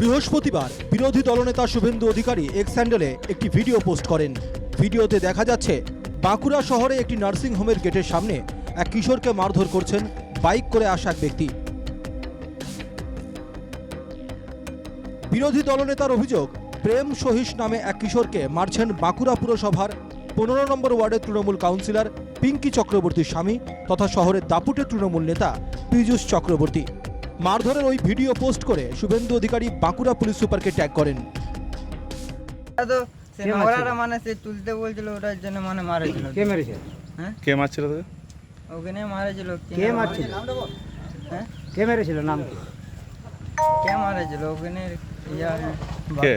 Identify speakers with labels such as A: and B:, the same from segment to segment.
A: বৃহস্পতিবার বিরোধী দলনেতা শুভেন্দু অধিকারী এক্স হ্যান্ডেলে একটি ভিডিও পোস্ট করেন। ভিডিওতে দেখা যাচ্ছে, বাঁকুড়া শহরে একটি নার্সিং হোমের গেটের সামনে এক কিশোরকে মারধর করছেন বাইক করে আসা এক ব্যক্তি। বিরোধী দলনেতার অভিযোগ, প্রেম সহিস নামে এক কিশোরকে মারছেন বাঁকুড়া পুরসভার পনেরো নম্বর ওয়ার্ডের তৃণমূল কাউন্সিলর পিঙ্কি চক্রবর্তীর স্বামী তথা শহরের দাপুটের তৃণমূল নেতা পীযূষ চক্রবর্তী। মারধরের ওই ভিডিও পোস্ট করে শুভেন্দু অধিকারী বাঁকুড়া পুলিশ সুপারকে ট্যাগ করেন।
B: তো সে মানে সে তুলতে বলছিল ওটার জন্য মানে মারেছিল।
C: কে মেরেছে
B: হ্যাঁ?
D: কে মারছিল তোকে?
B: ওখানে মারেছিল।
C: কে মারছিল?
B: হ্যাঁ?
C: কে মেরেছিল নাম কি?
B: কে মারেছিল? ওখানে ইয়া
D: কে?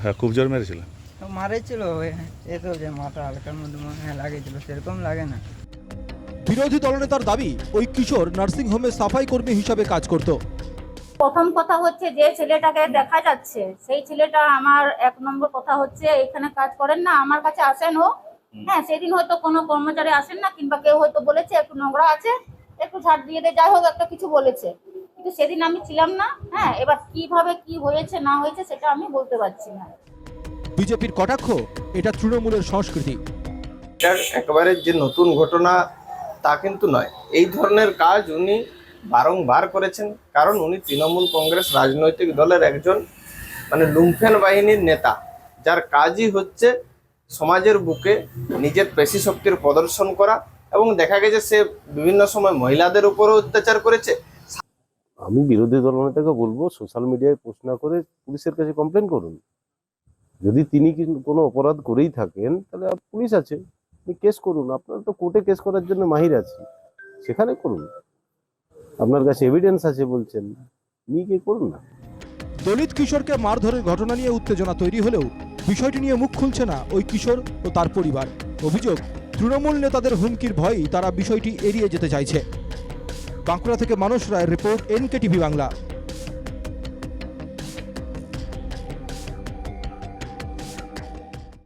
D: হ্যাঁ খুব জোর মেরেছিল।
B: তো মারেছিল ওই এ তো যে মাথা হালকার মধ্যে মনে হয় লাগেছিল সেরকম লাগে না।
A: বিরোধী দলনেতার দাবি ওই কিশোর নার্সিং হোমে সাফাই কর্মী হিসাবে কাজ করত।
E: প্রথম কথা হচ্ছে যে ছেলেটাকে দেখা যাচ্ছে সেই ছেলেটা আমার এক নম্বর কথা হচ্ছে এখানে কাজ করেন না আমার কাছে আসেন ও। হ্যাঁ সেদিন হয়তো কোনো কর্মচারী আসেন না কিংবা কেউ হয়তো বলেছে একটু নোংরা আছে একটু ঝাড় দিয়ে দে যাই হোক একটা কিছু বলেছে। কিন্তু সেদিন আমি ছিলাম না হ্যাঁ এবার কীভাবে কি হয়েছে না হয়েছে সেটা আমি বলতে পারছি না।
A: বিজেপির কটাক্ষ? এটা তৃণমূলের সংস্কৃতি।
F: একেবারে যে নতুন ঘটনা তা কিন্তু নয়। এই ধরনের কাজ উনি বারংবার করেছেন। কারণ উনি তৃণমূল কংগ্রেস রাজনৈতিক দলের একজন মানে লুম্ফেন বাহিনীর নেতা, যার কাজই হচ্ছে সমাজের বুকে নিজের পেশি শক্তির প্রদর্শন করা এবং দেখা গেছে সে বিভিন্ন সময় মহিলাদের উপরও অত্যাচার করেছে।
G: আমি বিরোধী দলনেতাকে বলব, সোশ্যাল মিডিয়ায় পোস্ট না করে পুলিশের কাছে কমপ্লেন করুন। যদি তিনি কোনো অপরাধ করেই থাকেন, তাহলে পুলিশ আছে। আপনি কেস করুন। আপনার তো কোর্টে কেস করার জন্য মাহির আছে। সেখানে করুন। আপনার কাছে এভিডেন্স আছে বলছেন। নিয়ে গিয়ে করুন না।
A: দলিত কিশোরকে মারধরের ঘটনা নিয়ে উত্তেজনা তৈরি হলেও বিষয়টি নিয়ে মুখ খুলছে না ওই কিশোর ও তার পরিবার। অভিযোগ, তৃণমূল নেতাদের হুমকির ভয়েই তারা বিষয়টি এড়িয়ে যেতে চাইছে। বাঁকুড়া থেকে মানস রায়ের রিপোর্ট এনকে টিভি বাংলা।